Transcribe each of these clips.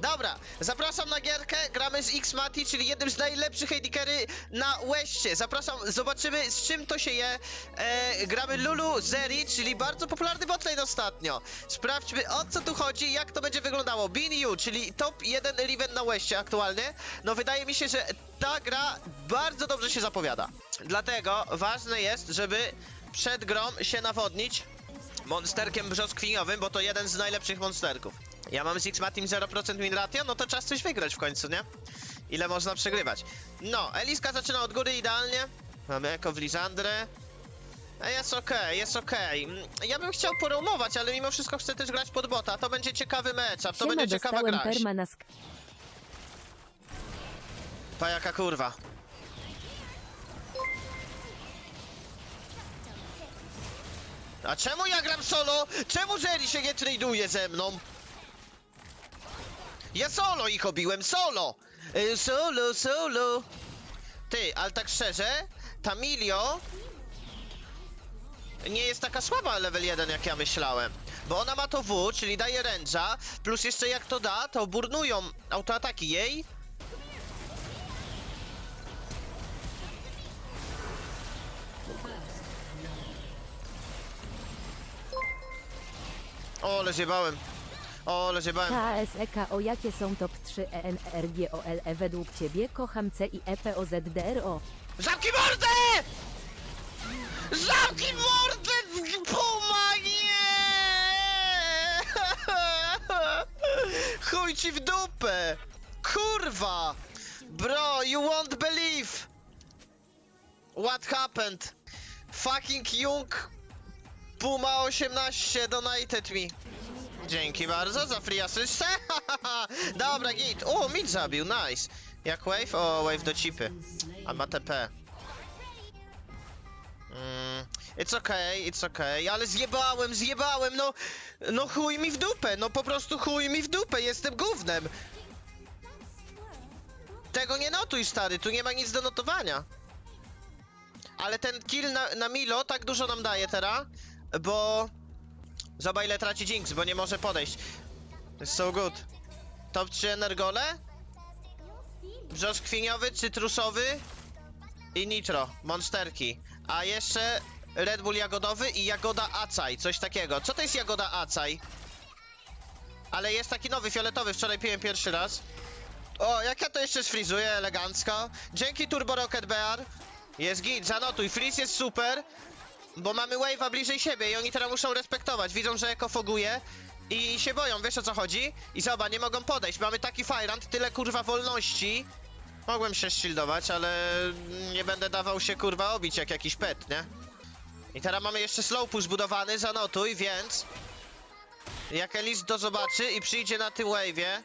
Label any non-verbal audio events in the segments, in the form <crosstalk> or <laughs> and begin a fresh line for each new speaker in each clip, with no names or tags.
Dobra, zapraszam na gierkę, gramy z X-Mati, czyli jednym z najlepszych AD-carry na Westie. Zapraszam, zobaczymy z czym to się je. E, gramy Lulu Zeri, czyli bardzo popularny botlane ostatnio. Sprawdźmy o co tu chodzi, jak to będzie wyglądało. Bin Yu, czyli top 1 Riven na Westie aktualnie. No wydaje mi się, że ta gra bardzo dobrze się zapowiada. Dlatego ważne jest, żeby przed grą się nawodnić monsterkiem brzoskwiniowym, bo to jeden z najlepszych monsterków. Ja mam z X-Matim 0% win ratio, no to czas coś wygrać w końcu, nie? Ile można przegrywać? No, Eliska zaczyna od góry idealnie. Mamy Eko w Lisandrę. A Jest okej, jest okej. Mm, Ja bym chciał poromować, ale mimo wszystko chcę też grać pod bota. To będzie ciekawy matchup, to
Siema,
będzie ciekawa gra.
perma na sk-
Pa jaka kurwa. A czemu ja gram solo? Czemu Jerry się nie traduje ze mną? Ja solo ich obiłem, solo! Y, Solo, solo. Ty, ale tak szczerze, Tamilio nie jest taka słaba level 1 jak ja myślałem. Bo ona ma to W, czyli daje ręża, plus jeszcze jak to da, to burnują autoataki jej O, ale zjebałem. O, ale zjebałem.
KSEK o jakie są top 3 E ENRGOLE E według ciebie? Kocham C i E EPOZDRO.
Zamknij mordę! Zamknij mordę! Puma, nie! <laughs> Chuj ci w dupę! Kurwa! Bro, you won't believe! What happened? Fucking Jung Puma 18 donated me. Dzięki bardzo za free assistę. <laughs> Dobra, git. O, mid zabił, nice. Jak wave? O, wave do chipy. A ma TP. Mm, it's okay, it's okay, ale zjebałem, zjebałem, no, no chuj mi w dupę, no po prostu chuj mi w dupę, jestem gównem. Tego nie notuj, stary, tu nie ma nic do notowania. Ale ten kill na, na Milo tak dużo nam daje teraz, bo... Zobacz ile traci Jinx, bo nie może podejść. So good. Top 3 Energole? Brzoskwiniowy, cytrusowy i Nitro, monsterki. A jeszcze Red Bull jagodowy i jagoda acai, coś takiego. Co to jest jagoda acai? Ale jest taki nowy, fioletowy, wczoraj piłem pierwszy raz. O, jak ja to jeszcze sfrizuję elegancko. Dzięki Turbo Rocket Bear. Jest git, zanotuj, freeze jest super, bo mamy wave'a bliżej siebie i oni teraz muszą respektować. Widzą, że Eko foguje i się boją, wiesz o co chodzi? I zobacz, nie mogą podejść. Mamy taki Fyrant, tyle kurwa wolności. Mogłem się shieldować, ale nie będę dawał się kurwa obić jak jakiś pet, nie? I teraz mamy jeszcze slow push budowany, zanotuj, więc... Jak Elis to zobaczy i przyjdzie na tym wave'ie,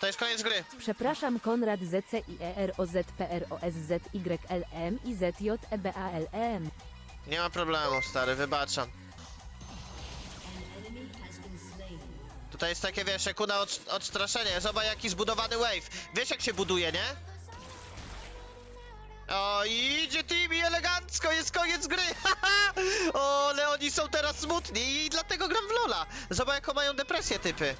to jest koniec gry.
Przepraszam Konrad ZC i E EROZPROSZYLM i E ZJEBALM.
Nie ma problemu, stary, wybaczam. Tutaj jest takie, wiesz, sekunda od, odstraszenie. Zobacz, jaki zbudowany wave. Wiesz, jak się buduje, nie? O, idzie team elegancko, jest koniec gry! <laughs> o, ale oni są teraz smutni i dlatego gram w Lola. Zobacz, jaką mają depresję typy.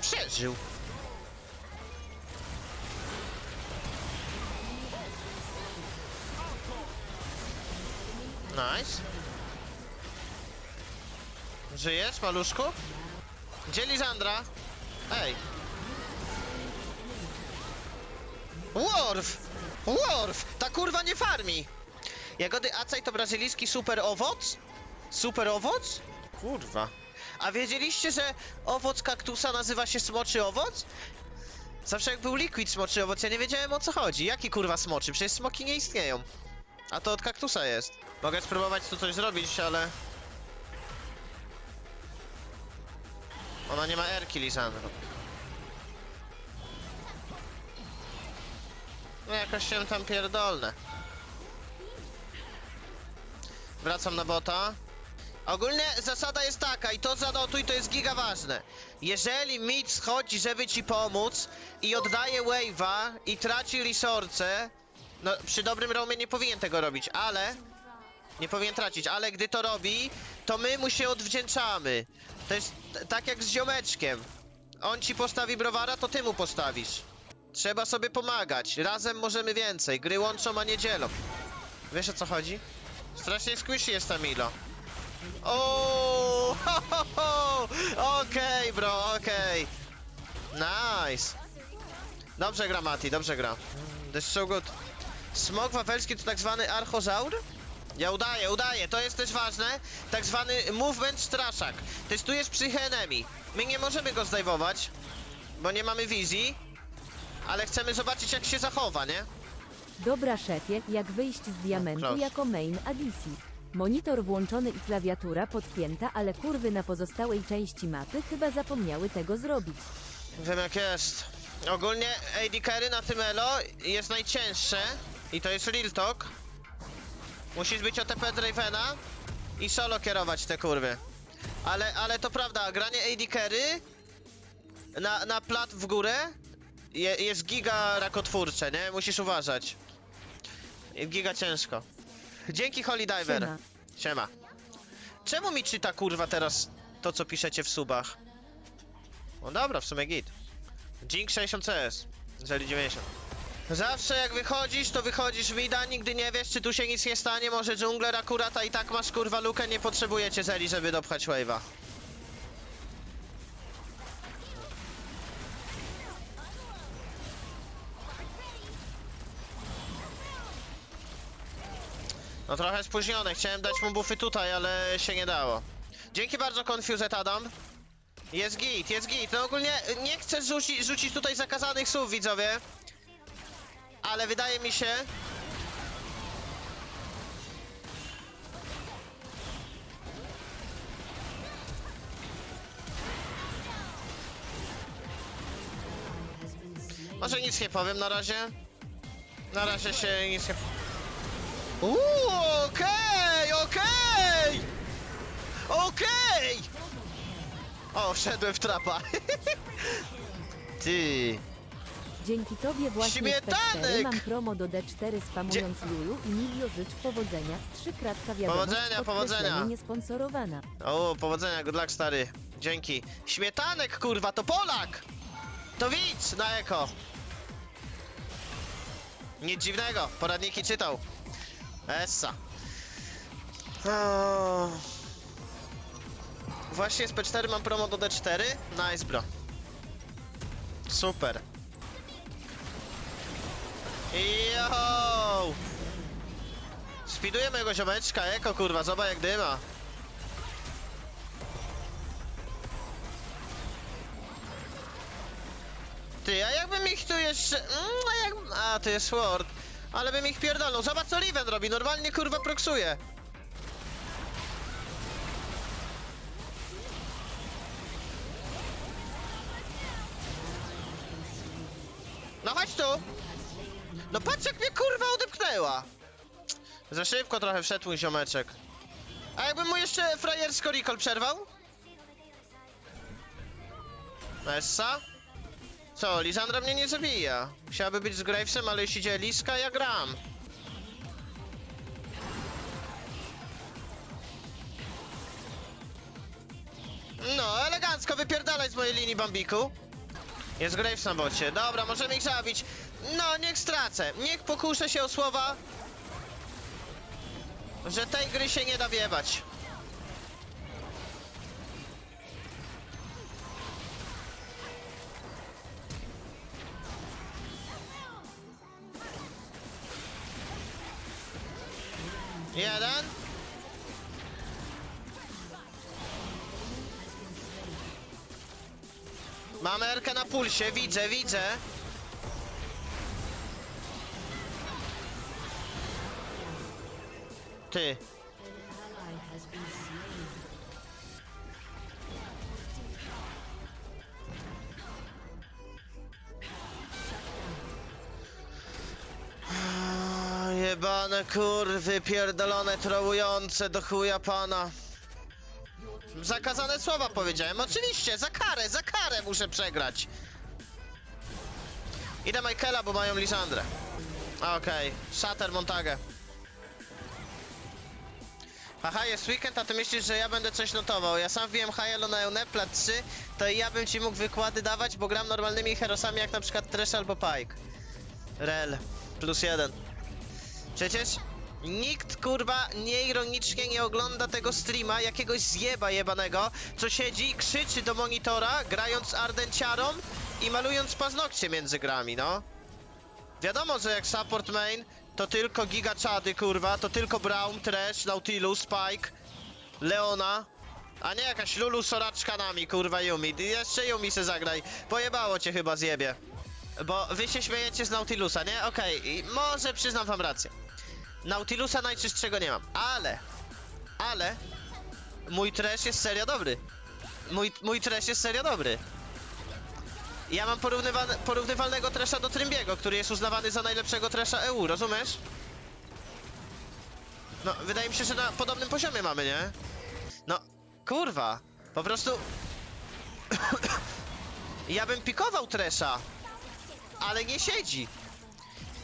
Przeżył. Nice. Żyjesz, maluszku? Gdzie Lisandra? Ej. Worf! Worf! Ta kurwa nie farmi! Jagody acai to brazylijski super owoc? Super owoc? Kurwa. A wiedzieliście, że owoc kaktusa nazywa się smoczy owoc? Zawsze jak był liquid smoczy owoc, ja nie wiedziałem o co chodzi. Jaki kurwa smoczy? Przecież smoki nie istnieją. A to od kaktusa jest. Mogę spróbować tu coś zrobić, ale... Ona nie ma erki, Lisandro. No jakoś się tam pierdolne. Wracam na bota. Ogólnie zasada jest taka i to zanotuj, to jest giga ważne. Jeżeli mid schodzi, żeby ci pomóc i oddaje wave'a i traci resource, no przy dobrym roamie nie powinien tego robić, ale Nie powinien tracić, ale gdy to robi, to my mu się odwdzięczamy. To jest tak jak z ziomeczkiem. On ci postawi browara, to ty mu postawisz. Trzeba sobie pomagać. Razem możemy więcej. Gry łączą, a nie dzielą. Wiesz o co chodzi? Strasznie squishy jest ta Milo. O, ho, ho, ho. Okej, bro, okej. Nice. Dobrze gra Mati, dobrze gra. That's so good. Smok wawelski to tak zwany archozaur? Ja udaję, udaję, to jest też ważne. Tak zwany movement straszak. Testujesz psychę enemy. My nie możemy go zdejmować, bo nie mamy wizji, ale chcemy zobaczyć jak się zachowa, nie?
Dobra szefie, jak wyjść z diamentu
proszę.
jako main Adisi? Monitor włączony i klawiatura podpięta, ale kurwy na pozostałej części mapy chyba zapomniały tego zrobić.
Wiem jak jest. Ogólnie AD carry na tym elo jest najcięższe i to jest real talk. Musisz być OTP Dravena i solo kierować te kurwy. Ale, ale to prawda, granie AD carry na, na plat w górę je, jest giga rakotwórcze, nie? Musisz uważać. Giga ciężko. Dzięki Holy Diver.
Siema.
Siema. Czemu mi czyta kurwa teraz to co piszecie w subach? No dobra, w sumie git. Jink 60 CS. Zeli 90. Zawsze jak wychodzisz, to wychodzisz mida, nigdy nie wiesz, czy tu się nic nie stanie, może dżungler akurat, i tak masz kurwa lukę, nie potrzebujecie Zeli, żeby dopchać wave'a. No trochę spóźnione, chciałem dać mu buffy tutaj, ale się nie dało. Dzięki bardzo Confused Adam. Jest git, jest git. No ogólnie nie chcę rzuci, rzucić tutaj zakazanych słów, widzowie. Ale wydaje mi się... Może nic nie powiem na razie. Na razie się nic nie... Uuu, okej, okej! Okej! O, wszedłem w trapa. <laughs> Ty.
Dzięki tobie właśnie
Śmietanek!
P4 mam promo do D4 spamując Lulu i Milio życz powodzenia. Trzy kratka wiadomość
Powodzenia,
podkreślenie
powodzenia.
niesponsorowana.
O, powodzenia, good luck, stary. Dzięki. Śmietanek, kurwa, to Polak! To widz na eko. Nic dziwnego, poradniki czytał. Essa. O. Właśnie z P4 mam promo do D4. Nice, bro. Super. Yo! Speeduje mojego ziomeczka, eko kurwa, zobacz jak dyma. Ty, a jakbym ich tu jeszcze... Mm, a, to jest Sword. Ale bym ich pierdolnął. Zobacz co Riven robi, normalnie kurwa proksuje. Patrz jak mnie kurwa odepchnęła! Za szybko trochę wszedł mój ziomeczek. A jakbym mu jeszcze frajersko recall przerwał? Essa? Co, Lisandra mnie nie zabija. Chciałaby być z Gravesem, ale jeśli idzie Liska, ja gram. No, elegancko, wypierdalaj z mojej linii, Bambiku. Jest Graves na bocie. Dobra, możemy ich zabić. No, niech stracę. Niech pokuszę się o słowa, że tej gry się nie da wiebać. Jeden. Mamy Erkę na pulsie, widzę, widzę. Ty. Jebane kurwy, pierdolone, trołujące do chuja pana. Zakazane słowa powiedziałem, oczywiście, za karę, za karę muszę przegrać. Idę Michaela, bo mają Lisandrę. Okej, Shatter Montagę. Aha, jest weekend, a ty myślisz, że ja będę coś notował. Ja sam wbiłem Hyelo na Eune, plat 3, to i ja bym ci mógł wykłady dawać, bo gram normalnymi herosami jak na przykład Trash albo Pike. Rel, plus jeden. Przecież nikt kurwa nieironicznie nie ogląda tego streama jakiegoś zjeba jebanego, co siedzi, krzyczy do monitora, grając ardenciarą i malując paznokcie między grami, no. Wiadomo, że jak support main, to tylko Giga Chady, kurwa, to tylko Braum, Trash, Nautilus, Spike, Leona, a nie jakaś Lulu Soraczka nami, kurwa Yumi. Jeszcze Yumi se zagraj. Pojebało cię chyba zjebie. Bo wy się śmiejecie z Nautilusa, nie? Okej, może przyznam wam rację. Nautilusa najczystszego nie mam, ale, ale, mój trash jest serio dobry. Mój, mój trash jest serio dobry. Ja mam porównywane, porównywalnego trasha do Trymbiego, który jest uznawany za najlepszego trasha EU, rozumiesz? No, wydaje mi się, że na podobnym poziomie mamy, nie? No, kurwa, po prostu... <coughs> ja bym pikował trasha, ale nie siedzi.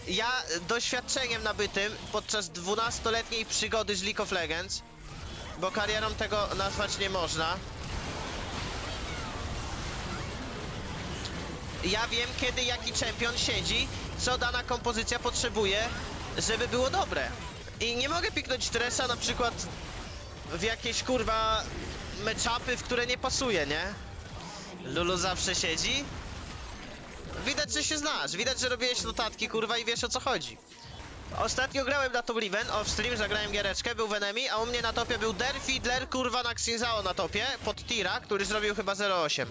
Ja doświadczeniem nabytym podczas 12-letniej przygody z League of Legends, bo karierą tego nazwać nie można, ja wiem kiedy jaki czempion siedzi, co dana kompozycja potrzebuje, żeby było dobre. I nie mogę piknąć dresa na przykład w jakieś kurwa meczapy, w które nie pasuje, nie? Lulu zawsze siedzi. Widać, że się znasz, widać, że robiłeś notatki, kurwa, i wiesz o co chodzi. Ostatnio grałem na Top Riven, off stream, zagrałem giereczkę, był w a u mnie na topie był Der Fiddler, kurwa, na Xinzao na topie, pod tira, który zrobił chyba 0,8.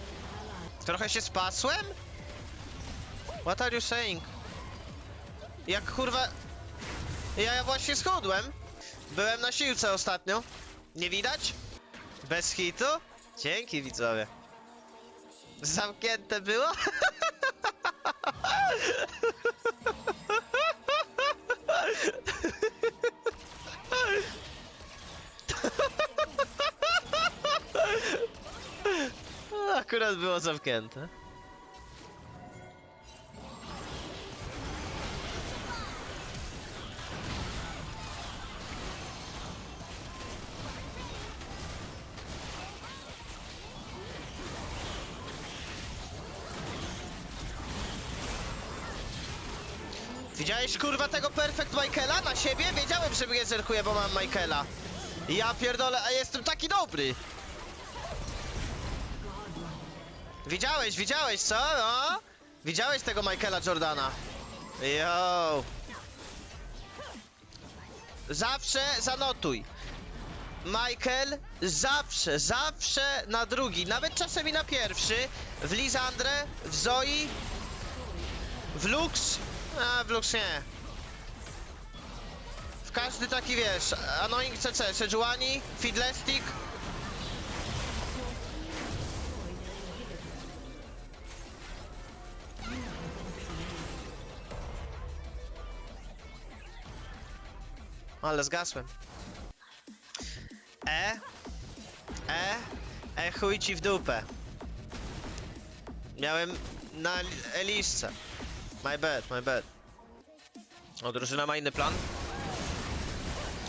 Trochę się spasłem? What are you saying? Jak kurwa... Ja, właśnie schudłem. Byłem na siłce ostatnio. Nie widać? Bez hitu? Dzięki widzowie. Zamknięte było? <laughs> Akurat było zamknięte. Widziałeś kurwa tego Perfect Michaela na siebie? Wiedziałem, że mnie zerkuje, bo mam Michaela. Ja pierdolę, a jestem taki dobry. Widziałeś, widziałeś, co? No? Widziałeś tego Michaela Jordana? Yo. Zawsze zanotuj. Michael zawsze, zawsze na drugi, nawet czasem i na pierwszy. W Lisandre, w Zoi, w Lux. A, w Lux nie. W każdy taki wiesz, Annoying CC, Sejuani, Fiddlestick. Ale zgasłem. E. E. E chuj ci w dupę. Miałem na Elisce. My bad, my bad. O, drużyna ma inny plan.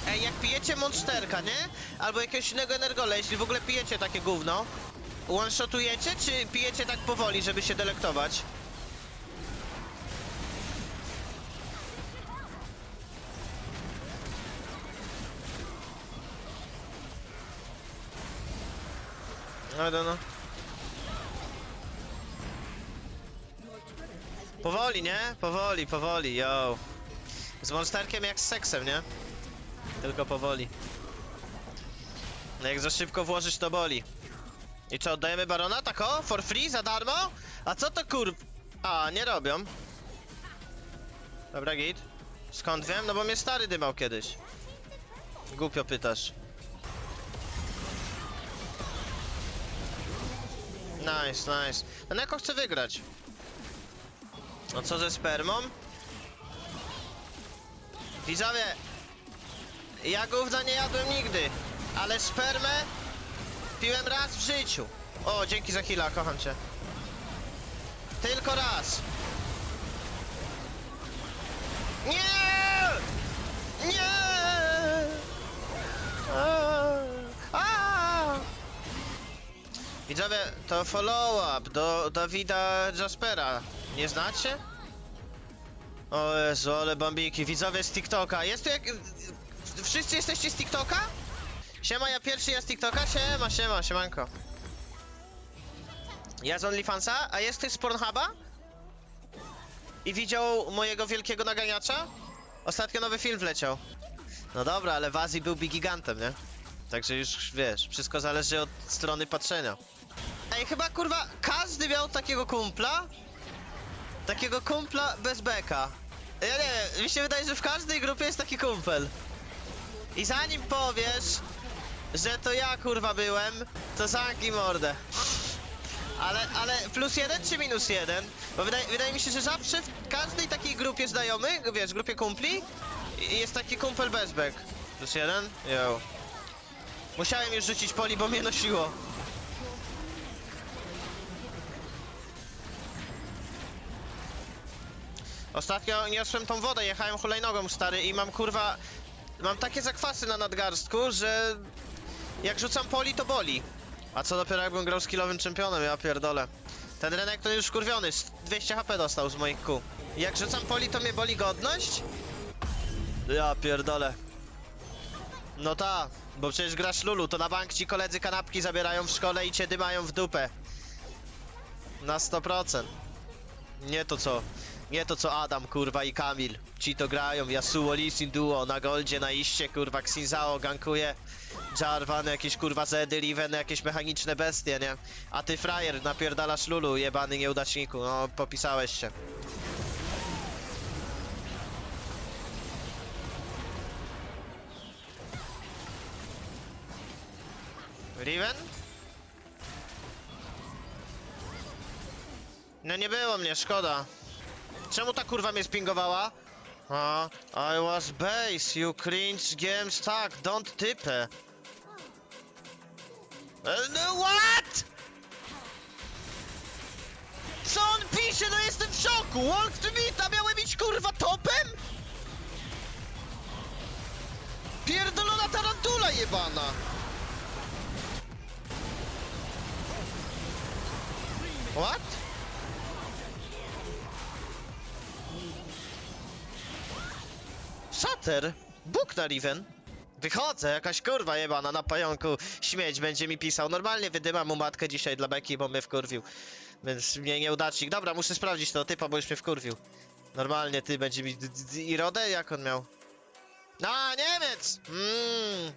Ej, jak pijecie monsterka, nie? Albo jakiegoś innego energole, jeśli w ogóle pijecie takie gówno, one-shotujecie, czy pijecie tak powoli, żeby się delektować? I don't know. Powoli, nie? Powoli, powoli, yo. Z monsterkiem jak z seksem, nie? Tylko powoli. No jak za szybko włożysz, to boli. I co, oddajemy barona? Tak o? For free? Za darmo? A co to kur... A, nie robią. Dobra, git. Skąd wiem? No bo mnie stary dymał kiedyś. Głupio pytasz. Nice, nice. No jako chcę wygrać. No co ze spermą? Widzowie, ja gówna nie jadłem nigdy, ale spermę piłem raz w życiu. O, dzięki za chwilę, kocham cię. Tylko raz. Nie! Nie! Widzowie, to follow-up do Dawida Jaspera. Nie znacie? O Jezu, ale bambiki. Widzowie z TikToka. Jest tu jak... Wszyscy jesteście z TikToka? Siema, ja pierwszy ja z TikToka? Siema, siema, siemanko. Ja z OnlyFansa, a jest z Pornhuba? I widział mojego wielkiego naganiacza? Ostatnio nowy film wleciał. No dobra, ale Wazi byłby gigantem, nie? Także już wiesz, wszystko zależy od strony patrzenia. Ej, chyba kurwa każdy miał takiego kumpla. Takiego kumpla bez beka. Ja nie wiem, mi się wydaje, że w każdej grupie jest taki kumpel. I zanim powiesz, że to ja kurwa byłem, to zamknij mordę. Ale, ale plus jeden czy minus jeden? Bo wydaje, wydaje mi się, że zawsze w każdej takiej grupie znajomych, wiesz, grupie kumpli, jest taki kumpel bezbek. Plus jeden? Jo. Musiałem już rzucić poli, bo mnie nosiło. Ostatnio niosłem tą wodę, jechałem hulajnogą stary i mam kurwa... Mam takie zakwasy na nadgarstku, że... Jak rzucam poli, to boli. A co dopiero jakbym grał z kilowym czempionem, ja pierdolę. Ten Renek to już kurwiony, 200 HP dostał z moich kół. Jak rzucam poli, to mnie boli godność? Ja pierdolę. No ta, bo przecież grasz Lulu, to na bank ci koledzy kanapki zabierają w szkole i cię dymają w dupę. Na 100%. Nie to co, nie to co Adam, kurwa i Kamil. Ci to grają, Yasuo, Lee Sin Duo, na goldzie, na iście, kurwa, Xinzao gankuje. Jarvan, jakieś kurwa Zedy, Riven, jakieś mechaniczne bestie, nie? A ty frajer, napierdalasz Lulu, jebany nieudaczniku, no popisałeś się. Riven? No nie było mnie, szkoda. Czemu ta kurwa mnie spingowała? A, I was base, you cringe games, tak, don't typę. E, No what? Co on pisze? No jestem w szoku! Walk to a miałem iść kurwa topem? Pierdolona tarantula jebana! What? Szater? Bóg na Riven? Wychodzę, jakaś kurwa jebana na pająku śmieć będzie mi pisał. Normalnie wydymam mu matkę dzisiaj dla beki, bo mnie wkurwił. Więc mnie nieudacznik. Dobra, muszę sprawdzić to typa, bo już mnie wkurwił. Normalnie ty będzie mi... d- Irodę? Jak on miał? A, Niemiec! Mmm.